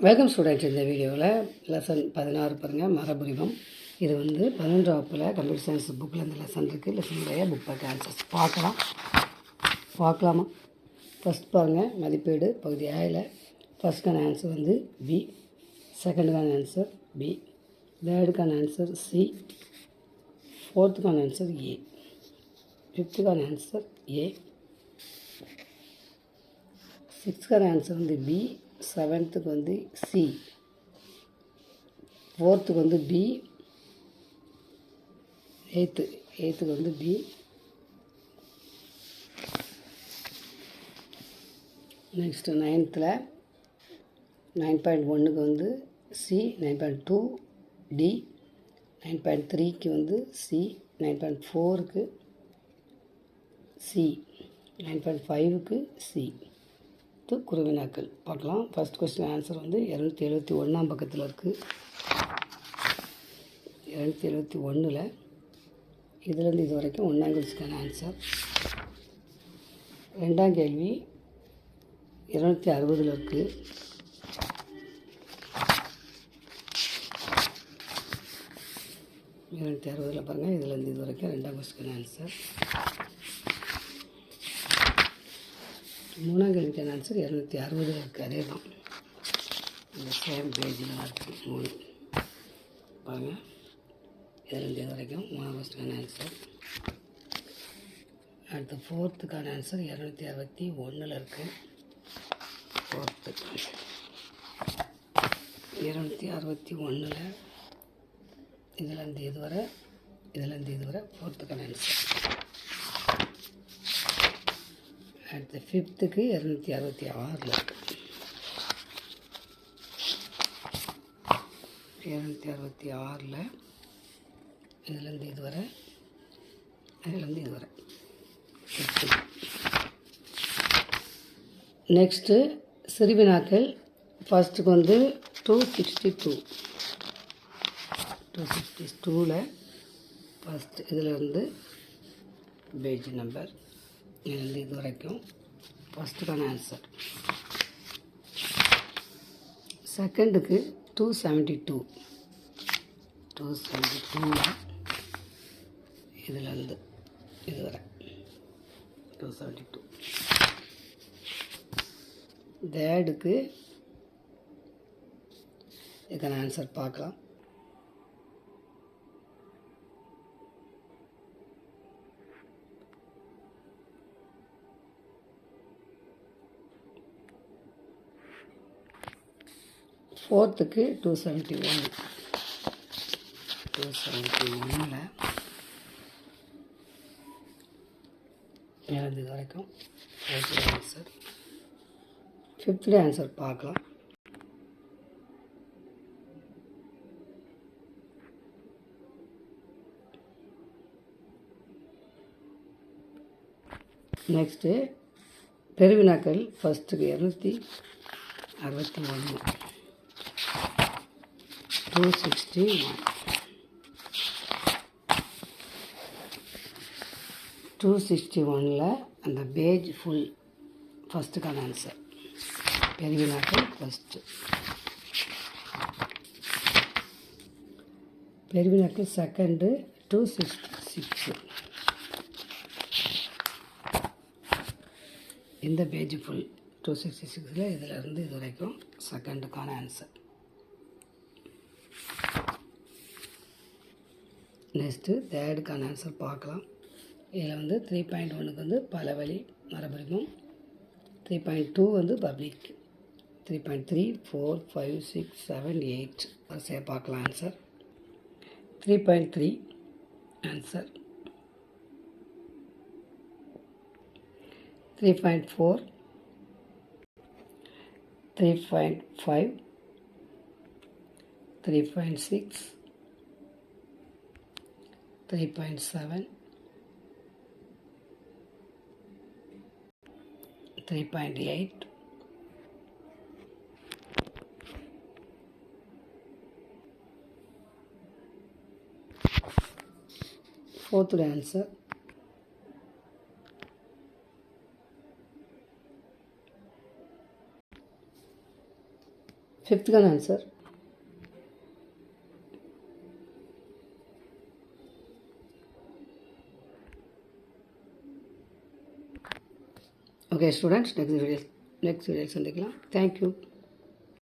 Welcome students இந்த வீடியோவில் lesson பதினாறு பாருங்கள் மரபுரிமம் இது வந்து பதினொன்றாம் வகுப்பில் கம்ப்யூட்டர் சயின்ஸ் புக்கில் இந்த லெசன் இருக்குது லெசனுடைய புக் பேக் ஆன்சர்ஸ் பார்க்கலாம். பார்க்கலாமா? ஃபஸ்ட் பாருங்கள் மதிப்பீடு பகுதி ஆயில் ஃபஸ்ட்டுக்கான ஆன்சர் வந்து பி செகண்டுக்கான ஆன்சர் பி தேர்டுக்கான ஆன்சர் சி ஃபோர்த்துக்கான ஆன்சர் ஏ ஃபிஃப்த்துக்கான ஆன்சர் ஏ சிக்ஸ்த்துக்கான ஆன்சர் வந்து பி செவன்த்துக்கு வந்து சி ஃபோர்த்துக்கு வந்து பி எயித்து எயித்துக்கு வந்து பி நெக்ஸ்ட்டு நைன்த்தில் நைன் பாயிண்ட் ஒன்றுக்கு வந்து C nine point two D nine point த்ரீக்கு வந்து சி நைன் பாயிண்ட் ஃபோருக்கு சி நைன் பாயிண்ட் ஃபைவுக்கு சி இது குருவினாக்கள் பார்க்கலாம். ஃபஸ்ட் கொஸ்டின் ஆன்சர் வந்து இரநூத்தி எழுபத்தி ஒன்றாம் பக்கத்தில் இருக்குது இரநூத்தி எழுபத்தி ஒன்றில் இதுலேருந்து இது வரைக்கும் ஒன்றாம் கொஸ்டினுக்கான ஆன்சர் ரெண்டாம் கேள்வி இரநூத்தி அறுபதில் இருக்குது இரநூத்தி அறுபதில் பாருங்கள் இதுலேருந்து இது வரைக்கும் ரெண்டாம் கொஸ்டினுக்கான ஆன்சர் மூணாம் கேள்விக்கான ஆன்சர் இரநூத்தி அறுபது இருக்குது அதே தான் இந்த சேம் பேஜில் தான் இருக்குது மூணு. பாருங்கள் இதுலேருந்து இது வரைக்கும் மூணாம் ஃபஸ்ட்டுக்கான ஆன்சர் அடுத்து ஃபோர்த்துக்கான ஆன்சர் இரநூத்தி அறுபத்தி ஒன்றில் இருக்குது ஃபோர்த்து இரநூத்தி அறுபத்தி ஒன்றில் இதுலேருந்து இது வரை இதுலேருந்து இது வரை ஃபோர்த்துக்கான ஆன்சர் அடுத்து ஃபிஃப்த்துக்கு இரநூத்தி அறுபத்தி ஆறில் இருக்குது இரநூத்தி அறுபத்தி ஆறில் இதுலேருந்து இது வரை அதுலேருந்து இது வரை. நெக்ஸ்ட்டு சிறுவினாக்கள். ஃபஸ்ட்டுக்கு வந்து two sixty two two sixty டூவில் ஃபஸ்ட்டு இதில் வந்து பேஜ் நம்பர் இது வரைக்கும் ஃபஸ்ட்டுக்கான ஆன்சர் செகண்டுக்கு two seventy two two seventy டூவில் இதுலேருந்து இது வரை. டூ செவன்ட்டி டூ தேர்டுக்கு இதுக்கான ஆன்சர் பார்க்கலாம். ஃபோர்த்துக்கு two seventy one two seventy ஒன்னில் இறந்து வரைக்கும் ஃபோர்த்து ஆன்சர் டே ஆன்சர் பார்க்கலாம். நெக்ஸ்ட்டு பெருவினாக்கள் ஃபஸ்ட்டுக்கு இரநூத்தி அறுபத்தி ஒன்று. Two sixty one two sixty ஒனில் அந்த பேஜ் ஃபுல் ஃபஸ்ட்டுக்கான ஆன்சர் பெருவினாக்கள் ஃபஸ்ட்டு பெருவினாக்கு செகண்டு டூ சிக்ஸ்டி சிக்ஸு இந்த பேஜ் ஃபுல் டூ சிக்ஸ்டி சிக்ஸில் இதிலேருந்து இது வரைக்கும் செகண்டுக்கான ஆன்சர் நெக்ஸ்ட்டு தேர்டுக்கான ஆன்சர் பார்க்கலாம். இதில் வந்து த்ரீ பாயிண்ட் ஒன்றுக்கு வந்து பல வழி மரபுரிமம் த்ரீ பாயிண்ட் டூ வந்து public three point three four five six seven eight வரிசையாக பார்க்கலாம் answer three point three answer three point four three point five three point six three point seven three point eight ஃபோர்த்துடைய answer ஃபிஃப்த்துக்கான answer okay students next video next video சந்திக்கலாம். Thank you